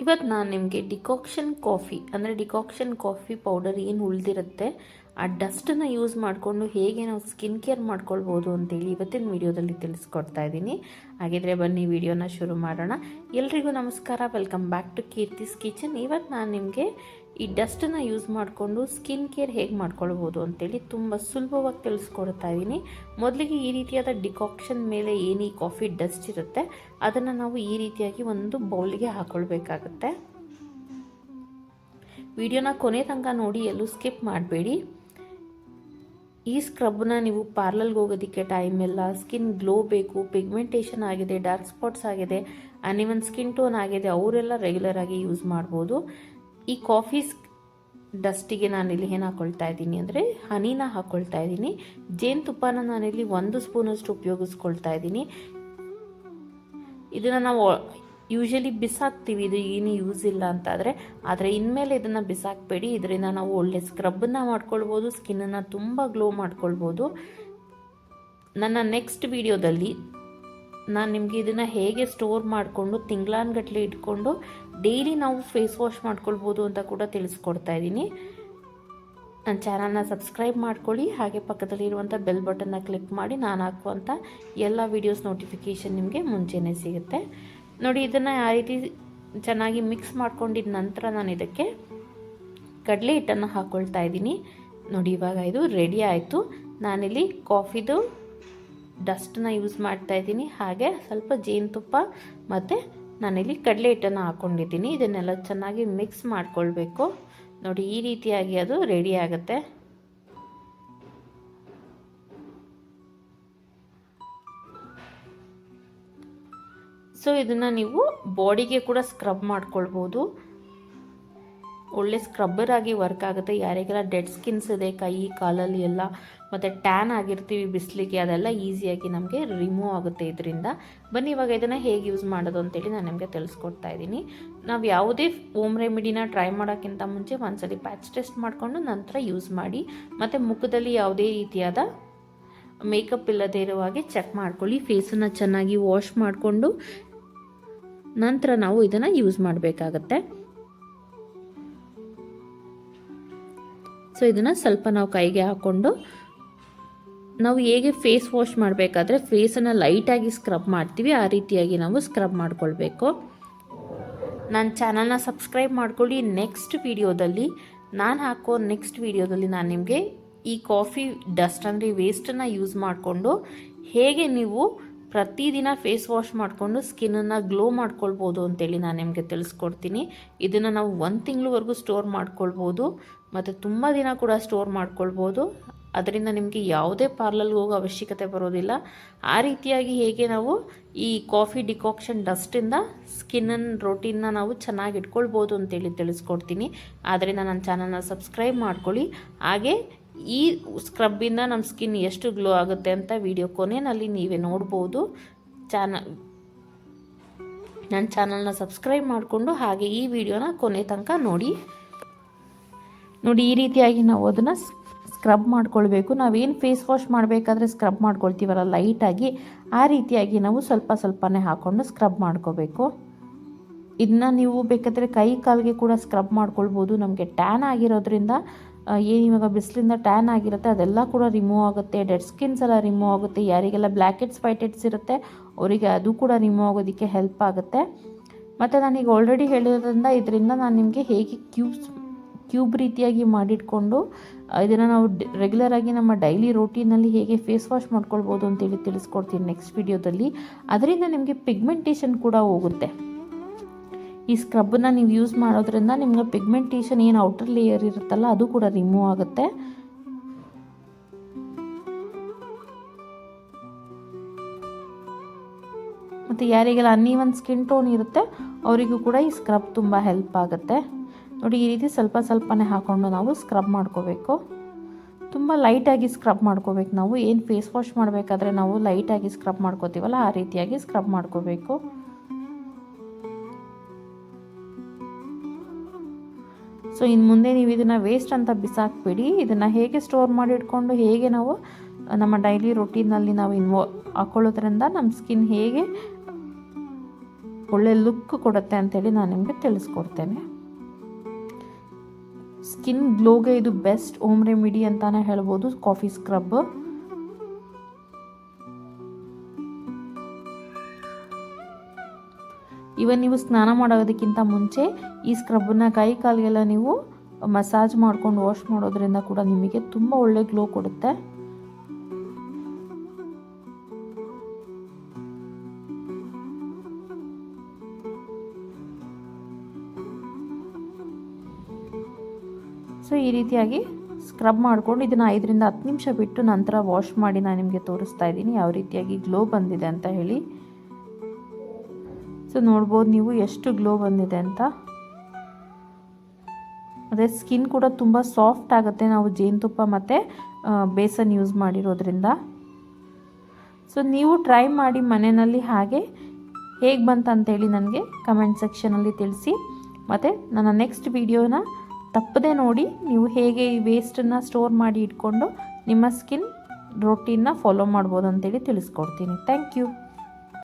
ಇವತ್ತು ನಾನು ನಿಮಗೆ ಡಿಕಾಕ್ಷನ್ ಕಾಫಿ ಅಂದರೆ ಡಿಕಾಕ್ಷನ್ ಕಾಫಿ ಪೌಡರ್ ಏನು ಉಳಿದಿರುತ್ತೆ ಆ ಡಸ್ಟನ್ನು ಯೂಸ್ ಮಾಡಿಕೊಂಡು ಹೇಗೆ ನಾವು ಸ್ಕಿನ್ ಕೇರ್ ಮಾಡ್ಕೊಳ್ಬೋದು ಅಂತೇಳಿ ಇವತ್ತಿನ ವಿಡಿಯೋದಲ್ಲಿ ತಿಳಿಸ್ಕೊಡ್ತಾ ಇದ್ದೀನಿ. ಹಾಗಿದ್ರೆ ಬನ್ನಿ, ವಿಡಿಯೋನ ಶುರು ಮಾಡೋಣ. ಎಲ್ರಿಗೂ ನಮಸ್ಕಾರ. Welcome back to Keerthi's kitchen ಇವತ್ತು ನಾನು ನಿಮಗೆ ಈ ಡಸ್ಟನ್ನು ಯೂಸ್ ಮಾಡಿಕೊಂಡು ಸ್ಕಿನ್ ಕೇರ್ ಹೇಗೆ ಮಾಡ್ಕೊಳ್ಬೋದು ಅಂತೇಳಿ ತುಂಬ ಸುಲಭವಾಗಿ ತಿಳಿಸ್ಕೊಡ್ತಾ ಇದ್ದೀನಿ. ಮೊದಲಿಗೆ ಈ ರೀತಿಯಾದ ಡಿಕಾಕ್ಷನ್ ಮೇಲೆ ಏನು ಈ ಕಾಫಿ ಡಸ್ಟ್ ಇರುತ್ತೆ, ಅದನ್ನು ನಾವು ಈ ರೀತಿಯಾಗಿ ಒಂದು ಬೌಲ್ಗೆ ಹಾಕ್ಕೊಳ್ಬೇಕಾಗತ್ತೆ ವಿಡಿಯೋನ ಕೊನೆ ತನಕ ನೋಡಿ ಎಲ್ಲೂ ಸ್ಕಿಪ್ ಮಾಡಬೇಡಿ. ಈ ಸ್ಕ್ರಬ್ನ ನೀವು ಪಾರ್ಲರ್ಗೆ ಹೋಗೋದಕ್ಕೆ ಟೈಮ್ ಇಲ್ಲ. ಸ್ಕಿನ್ ಗ್ಲೋ ಬೇಕು ಪಿಗ್ಮೆಂಟೇಷನ್ ಆಗಿದೆ ಡಾರ್ಕ್ ಸ್ಪಾಟ್ಸ್ ಆಗಿದೆ ಅನಿವನ್ ಸ್ಕಿನ್ ಟೋನ್ ಆಗಿದೆ, ಅವರೆಲ್ಲ ರೆಗ್ಯುಲರ್ ಆಗಿ ಯೂಸ್ ಮಾಡ್ಬೋದು. ಈ ಕಾಫಿ ಡಸ್ಟಿಗೆ ನಾನಿಲ್ಲಿ ಏನು ಹಾಕ್ಕೊಳ್ತಾ ಇದ್ದೀನಿ ಅಂದರೆ ಹನಿನ ಹಾಕ್ಕೊಳ್ತಾ ಇದ್ದೀನಿ. ಜೇನುತುಪ್ಪನ ನಾನಿಲ್ಲಿ ಒಂದು ಸ್ಪೂನಷ್ಟು ಉಪಯೋಗಿಸ್ಕೊಳ್ತಾ ಇದ್ದೀನಿ. ಇದನ್ನು ನಾವು ಯೂಶಲಿ ಬಿಸಾಕ್ತೀವಿ, ಇದು ಏನು ಯೂಸ್ ಇಲ್ಲ ಅಂತಾದರೆ, ಆದರೆ ಇನ್ಮೇಲೆ ಇದನ್ನು ಬಿಸಾಕಬೇಡಿ. ಇದರಿಂದ ನಾವು ಒಳ್ಳೆ ಸ್ಕ್ರಬ್ಬನ್ನು ಮಾಡ್ಕೊಳ್ಬೋದು ಸ್ಕಿನ್ನನ್ನು ತುಂಬ ಗ್ಲೋ ಮಾಡ್ಕೊಳ್ಬೋದು. ನನ್ನ ನೆಕ್ಸ್ಟ್ ವಿಡಿಯೋದಲ್ಲಿ ನಾನು ನಿಮಗೆ ಇದನ್ನು ಹೇಗೆ ಸ್ಟೋರ್ ಮಾಡಿಕೊಂಡು, ತಿಂಗಳಾನ್ಗಟ್ಲೆ ಇಟ್ಕೊಂಡು ಡೈಲಿ ನಾವು ಫೇಸ್ ವಾಶ್ ಮಾಡ್ಕೊಳ್ಬೋದು ಅಂತ ಕೂಡ ತಿಳಿಸ್ಕೊಡ್ತಾ ಇದ್ದೀನಿ. ನನ್ನ ಚಾನಲ್ನ ಸಬ್ಸ್ಕ್ರೈಬ್ ಮಾಡ್ಕೊಳ್ಳಿ, ಹಾಗೆ ಪಕ್ಕದಲ್ಲಿರುವಂಥ ಬೆಲ್ ಬಟನ್ನ ಕ್ಲಿಕ್ ಮಾಡಿ, ನಾನು ಹಾಕುವಂಥ ಎಲ್ಲ ವೀಡಿಯೋಸ್ ನೋಟಿಫಿಕೇಷನ್ ನಿಮಗೆ ಮುಂಚೆನೇ ಸಿಗುತ್ತೆ. ನೋಡಿ, ಇದನ್ನು ಯಾವ ರೀತಿ ಚೆನ್ನಾಗಿ ಮಿಕ್ಸ್ ಮಾಡ್ಕೊಂಡಿದ ನಂತರ ನಾನು ಇದಕ್ಕೆ ಕಡಲೆ ಹಿಟ್ಟನ್ನು ಹಾಕ್ಕೊಳ್ತಾ ಇದ್ದೀನಿ. ನೋಡಿ, ಇವಾಗ ಇದು ರೆಡಿ ಆಯಿತು. ನಾನಿಲ್ಲಿ ಕಾಫಿದು ಡಸ್ಟನ್ನ ಯೂಸ್ ಮಾಡ್ತಾ ಇದ್ದೀನಿ. ಹಾಗೆ ಸ್ವಲ್ಪ ಜೇನುತುಪ್ಪ ಮತ್ತು ನಾನಿಲ್ಲಿ ಕಡಲೆ ಹಿಟ್ಟನ್ನು ಹಾಕ್ಕೊಂಡಿದ್ದೀನಿ ಇದನ್ನೆಲ್ಲ ಚೆನ್ನಾಗಿ ಮಿಕ್ಸ್ ಮಾಡ್ಕೊಳ್ಬೇಕು. ನೋಡಿ, ಈ ರೀತಿಯಾಗಿ ಅದು ರೆಡಿ ಆಗುತ್ತೆ. ಸೊ ಇದನ್ನು ನೀವು ಬಾಡಿಗೆ ಕೂಡ ಸ್ಕ್ರಬ್ ಮಾಡ್ಕೊಳ್ಬೋದು. ಒಳ್ಳೆ ಸ್ಕ್ರಬ್ಬರ್ ಆಗಿ ವರ್ಕ್ ಆಗುತ್ತೆ. ಯಾರಿಗೆಲ್ಲ ಡೆಡ್ ಸ್ಕಿನ್ಸ್ ಇದೆ, ಕೈ, ಕಾಲಲ್ಲಿ ಎಲ್ಲ, ಮತ್ತು ಟ್ಯಾನ್ ಆಗಿರ್ತೀವಿ, ಬಿಸಿಲಿಗೆ, ಅದೆಲ್ಲ ಈಸಿಯಾಗಿ ನಮಗೆ ರಿಮೂವ್ ಆಗುತ್ತೆ ಇದರಿಂದ. ಬನ್ನಿ, ಇವಾಗ ಇದನ್ನು ಹೇಗೆ ಯೂಸ್ ಮಾಡೋದು ಅಂತೇಳಿ ನಾನು ನಿಮಗೆ ತಿಳಿಸ್ಕೊಡ್ತಾ ಇದ್ದೀನಿ. ನಾವು ಯಾವುದೇ ಹೋಮ್ ರೆಮಿಡಿನ ಟ್ರೈ ಮಾಡೋಕ್ಕಿಂತ ಮುಂಚೆ ಒಂದ್ಸಲಿ ಪ್ಯಾಚ್ ಟೆಸ್ಟ್ ಮಾಡಿಕೊಂಡು ನಂತರ ಯೂಸ್ ಮಾಡಿ, ಮತ್ತು ಮುಖದಲ್ಲಿ ಯಾವುದೇ ರೀತಿಯಾದ ಮೇಕಪ್ ಇಲ್ಲದೇ ಇರುವ ಹಾಗೆ ಚೆಕ್ ಮಾಡ್ಕೊಳ್ಳಿ. ಫೇಸನ್ನು ಚೆನ್ನಾಗಿ ವಾಶ್ ಮಾಡಿಕೊಂಡು ನಂತರ ನಾವು ಇದನ್ನು ಯೂಸ್ ಮಾಡಬೇಕಾಗತ್ತೆ. ಸೊ ಇದನ್ನು ಸ್ವಲ್ಪ ನಾವು ಕೈಗೆ ಹಾಕ್ಕೊಂಡು ನಾವು ಹೇಗೆ ಫೇಸ್ ವಾಶ್ ಮಾಡಬೇಕಾದ್ರೆ ಫೇಸನ್ನು ಲೈಟಾಗಿ ಸ್ಕ್ರಬ್ ಮಾಡ್ತೀವಿ, ಆ ರೀತಿಯಾಗಿ ನಾವು ಸ್ಕ್ರಬ್ ಮಾಡ್ಕೊಳ್ಬೇಕು. ನನ್ನ ಚಾನಲ್ನ ಸಬ್ಸ್ಕ್ರೈಬ್ ಮಾಡ್ಕೊಳ್ಳಿ. ನೆಕ್ಸ್ಟ್ ವಿಡಿಯೋದಲ್ಲಿ ನಾನು ಹಾಕೋ ನೆಕ್ಸ್ಟ್ ವಿಡಿಯೋದಲ್ಲಿ ನಾನು ನಿಮಗೆ ಈ ಕಾಫಿ ಡಸ್ಟ್ ಅಂದರೆ ವೇಸ್ಟನ್ನು ಯೂಸ್ ಮಾಡಿಕೊಂಡು ಹೇಗೆ ನೀವು ಪ್ರತಿದಿನ ಫೇಸ್ ವಾಶ್ ಮಾಡಿಕೊಂಡು ಸ್ಕಿನ್ನನ್ನು ಗ್ಲೋ ಮಾಡ್ಕೊಳ್ಬೋದು ಅಂತೇಳಿ ನಾನು ನಿಮಗೆ ತಿಳಿಸ್ಕೊಡ್ತೀನಿ. ಇದನ್ನು ನಾವು ಒಂದು ತಿಂಗಳವರೆಗೂ ಸ್ಟೋರ್ ಮಾಡ್ಕೊಳ್ಬೋದು ಮತ್ತು ತುಂಬ ದಿನ ಕೂಡ ಸ್ಟೋರ್ ಮಾಡ್ಕೊಳ್ಬೋದು. ಅದರಿಂದ ನಿಮಗೆ ಯಾವುದೇ ಪಾರ್ಲರ್ಗೆ ಹೋಗೋ ಅವಶ್ಯಕತೆ ಬರೋದಿಲ್ಲ. ಆ ರೀತಿಯಾಗಿ ಹೇಗೆ ನಾವು ಈ ಕಾಫಿ ಡಿಕಾಕ್ಷನ್ ಡಸ್ಟಿಂದ ಸ್ಕಿನ್ನನ್ನು ರೋಟೀನ್ನ ನಾವು ಚೆನ್ನಾಗಿ ಇಟ್ಕೊಳ್ಬೋದು ಅಂತೇಳಿ ತಿಳಿಸ್ಕೊಡ್ತೀನಿ. ಆದ್ದರಿಂದ ನನ್ನ ಚಾನಲ್ನ ಸಬ್ಸ್ಕ್ರೈಬ್ ಮಾಡ್ಕೊಳ್ಳಿ. ಹಾಗೆ ಈ ಸ್ಕ್ರಬ್ಬಿಂದ ನಮ್ಮ ಸ್ಕಿನ್ ಎಷ್ಟು ಗ್ಲೋ ಆಗುತ್ತೆ ಅಂತ ವಿಡಿಯೋ ಕೊನೆಯಲ್ಲಿ ನೀವೇ ನೋಡ್ಬೋದು. ಚಾನಲ್ ನನ್ನ ಚಾನಲ್ನ ಸಬ್ಸ್ಕ್ರೈಬ್ ಮಾಡಿಕೊಂಡು ಹಾಗೆ ಈ ವಿಡಿಯೋನ ಕೊನೆ ತನಕ ನೋಡಿ. ನೋಡಿ, ಈ ರೀತಿಯಾಗಿ ನಾವು ಅದನ್ನು ಸ್ಕ್ರಬ್ ಮಾಡ್ಕೊಳ್ಬೇಕು. ನಾವೇನು ಫೇಸ್ ವಾಶ್ ಮಾಡಬೇಕಾದ್ರೆ ಸ್ಕ್ರಬ್ ಮಾಡ್ಕೊಳ್ತೀವಲ್ಲ ಲೈಟಾಗಿ ಆ ರೀತಿಯಾಗಿ ನಾವು ಸ್ವಲ್ಪ ಸ್ವಲ್ಪನೇ ಹಾಕ್ಕೊಂಡು ಸ್ಕ್ರಬ್ ಮಾಡ್ಕೋಬೇಕು. ಇದನ್ನ ನೀವು ಬೇಕಾದರೆ ಕೈ ಕಾಲಿಗೆ ಕೂಡ ಸ್ಕ್ರಬ್ ಮಾಡ್ಕೊಳ್ಬೋದು. ನಮಗೆ ಟ್ಯಾನ್ ಆಗಿರೋದ್ರಿಂದ ಏನು ಇವಾಗ ಬಿಸಿಲಿಂದ ಟ್ಯಾನ್ ಆಗಿರುತ್ತೆ, ಅದೆಲ್ಲ ಕೂಡ ರಿಮೂವ್ ಆಗುತ್ತೆ. ಡೆಡ್ ಸ್ಕಿನ್ಸ್ ಎಲ್ಲ ರಿಮೂವ್ ಆಗುತ್ತೆ. ಯಾರಿಗೆಲ್ಲ ಬ್ಲ್ಯಾಕೆಟ್ಸ್ ಹೆಡ್ಸ್ ಇರುತ್ತೆ, ಅವರಿಗೆ ಅದು ಕೂಡ ರಿಮೂವ್ ಆಗೋದಕ್ಕೆ ಹೆಲ್ಪ್ ಆಗುತ್ತೆ. ಮತ್ತು ನಾನೀಗ ಆಲ್ರೆಡಿ ಹೇಳಿರೋದ್ರಿಂದ ಇದರಿಂದ ನಾನು ನಿಮಗೆ ಹೇಗೆ ಕ್ಯೂಬ್ಸ್ ಕ್ಯೂಬ್ ರೀತಿಯಾಗಿ ಮಾಡಿಟ್ಕೊಂಡು ಇದನ್ನು ನಾವು ರೆಗ್ಯುಲರ್ ಆಗಿ ನಮ್ಮ ಡೈಲಿ ರೋಟೀನಲ್ಲಿ ಹೇಗೆ ಫೇಸ್ ವಾಶ್ ಮಾಡ್ಕೊಳ್ಬೋದು ಅಂತೇಳಿ ತಿಳಿಸ್ಕೊಡ್ತೀನಿ ನೆಕ್ಸ್ಟ್ ವಿಡಿಯೋದಲ್ಲಿ ಅದರಿಂದ ನಿಮಗೆ ಪಿಗ್ಮೆಂಟೇಷನ್ ಕೂಡ ಹೋಗುತ್ತೆ. ಈ ಸ್ಕ್ರಬ್ಬನ್ನ ನೀವು ಯೂಸ್ ಮಾಡೋದ್ರಿಂದ ನಿಮ್ಗೆ ಪಿಗ್ಮೆಂಟೇಷನ್ ಏನು ಔಟರ್ ಲೇಯರ್ ಇರುತ್ತಲ್ಲ, ಅದು ಕೂಡ ರಿಮೂವ್ ಆಗುತ್ತೆ. ಮತ್ತು ಯಾರಿಗೆಲ್ಲ ಅನ್ನೀವನ್ ಸ್ಕಿನ್ ಟೋನ್ ಇರುತ್ತೆ, ಅವರಿಗೂ ಕೂಡ ಈ ಸ್ಕ್ರಬ್ ತುಂಬ ಹೆಲ್ಪ್ ಆಗುತ್ತೆ. ನೋಡಿ, ಈ ರೀತಿ ಸ್ವಲ್ಪ ಸ್ವಲ್ಪನೇ ಹಾಕ್ಕೊಂಡು ನಾವು ಸ್ಕ್ರಬ್ ಮಾಡ್ಕೋಬೇಕು. ತುಂಬ ಲೈಟಾಗಿ ಸ್ಕ್ರಬ್ ಮಾಡ್ಕೋಬೇಕು ನಾವು. ಏನು ಫೇಸ್ ವಾಶ್ ಮಾಡಬೇಕಾದ್ರೆ ನಾವು ಲೈಟಾಗಿ ಸ್ಕ್ರಬ್ ಮಾಡ್ಕೋತೀವಲ್ಲ, ಆ ರೀತಿಯಾಗಿ ಸ್ಕ್ರಬ್ ಮಾಡ್ಕೋಬೇಕು. ಸೊ ಇನ್ನು ಮುಂದೆ ನೀವು ಇದನ್ನು ವೇಸ್ಟ್ ಅಂತ ಬಿಸಾಕ್ಬೇಡಿ. ಇದನ್ನು ಹೇಗೆ ಸ್ಟೋರ್ ಮಾಡಿ ಇಟ್ಕೊಂಡು ಹೇಗೆ ನಾವು ನಮ್ಮ ಡೈಲಿ ರೊಟೀನಲ್ಲಿ ನಾವು ಇನ್ವೋ ಹಾಕ್ಕೊಳ್ಳೋದ್ರಿಂದ ನಮ್ಮ ಸ್ಕಿನ್ ಹೇಗೆ ಒಳ್ಳೆ ಲುಕ್ ಕೊಡುತ್ತೆ ಅಂತೇಳಿ ನಾನು ನಿಮಗೆ ತಿಳಿಸ್ಕೊಡ್ತೇನೆ. ಸ್ಕಿನ್ ಗ್ಲೋಗೆ ಇದು ಬೆಸ್ಟ್ ಹೋಮ್ ರೆಮಿಡಿ ಅಂತಲೇ ಹೇಳ್ಬೋದು ಕಾಫಿ ಸ್ಕ್ರಬ್ ಇವನ್ ನೀವು ಸ್ನಾನ ಮಾಡೋದಕ್ಕಿಂತ ಮುಂಚೆ ಈ ಸ್ಕ್ರಬ್ಬನ್ನು ಕೈ ಕಾಲಿಗೆಲ್ಲ ನೀವು ಮಸಾಜ್ ಮಾಡ್ಕೊಂಡು ವಾಶ್ ಮಾಡೋದ್ರಿಂದ ಕೂಡ ನಿಮಗೆ ತುಂಬ ಒಳ್ಳೆ ಗ್ಲೋ ಕೊಡುತ್ತೆ. ಸೊ ಈ ರೀತಿಯಾಗಿ ಸ್ಕ್ರಬ್ ಮಾಡ್ಕೊಂಡು ಇದನ್ನು ಐದರಿಂದ ಹತ್ತು ನಿಮಿಷ ಬಿಟ್ಟು ನಂತರ ವಾಶ್ ಮಾಡಿ ನಾನು ನಿಮಗೆ ತೋರಿಸ್ತಾ ಇದ್ದೀನಿ ಯಾವ ರೀತಿಯಾಗಿ ಗ್ಲೋ ಬಂದಿದೆ ಅಂತ ಹೇಳಿ. ಸೊ ನೋಡ್ಬೋದು ನೀವು ಎಷ್ಟು ಗ್ಲೋ ಬಂದಿದೆ ಅಂತ. ಅದೇ ಸ್ಕಿನ್ ಕೂಡ ತುಂಬ ಸಾಫ್ಟ್ ಆಗುತ್ತೆ ನಾವು ಜೇನುತುಪ್ಪ ಮತ್ತು ಬೇಸನ್ ಯೂಸ್ ಮಾಡಿರೋದ್ರಿಂದ. ಸೊ ನೀವು ಟ್ರೈ ಮಾಡಿ ಮನೆಯಲ್ಲಿ ಹಾಗೆ ಹೇಗೆ ಬಂತಂತೇಳಿ ನನಗೆ ಕಮೆಂಟ್ ಸೆಕ್ಷನಲ್ಲಿ ತಿಳಿಸಿ. ಮತ್ತು ನನ್ನ ನೆಕ್ಸ್ಟ್ ವಿಡಿಯೋನ ತಪ್ಪದೇ ನೋಡಿ ನೀವು ಹೇಗೆ ಈ ವೇಸ್ಟನ್ನು ಸ್ಟೋರ್ ಮಾಡಿ ಇಟ್ಕೊಂಡು ನಿಮ್ಮ ಸ್ಕಿನ್ ರೊಟೀನ್ನ ಫಾಲೋ ಮಾಡ್ಬೋದು ಅಂತೇಳಿ ತಿಳಿಸ್ಕೊಡ್ತೀನಿ. Thank you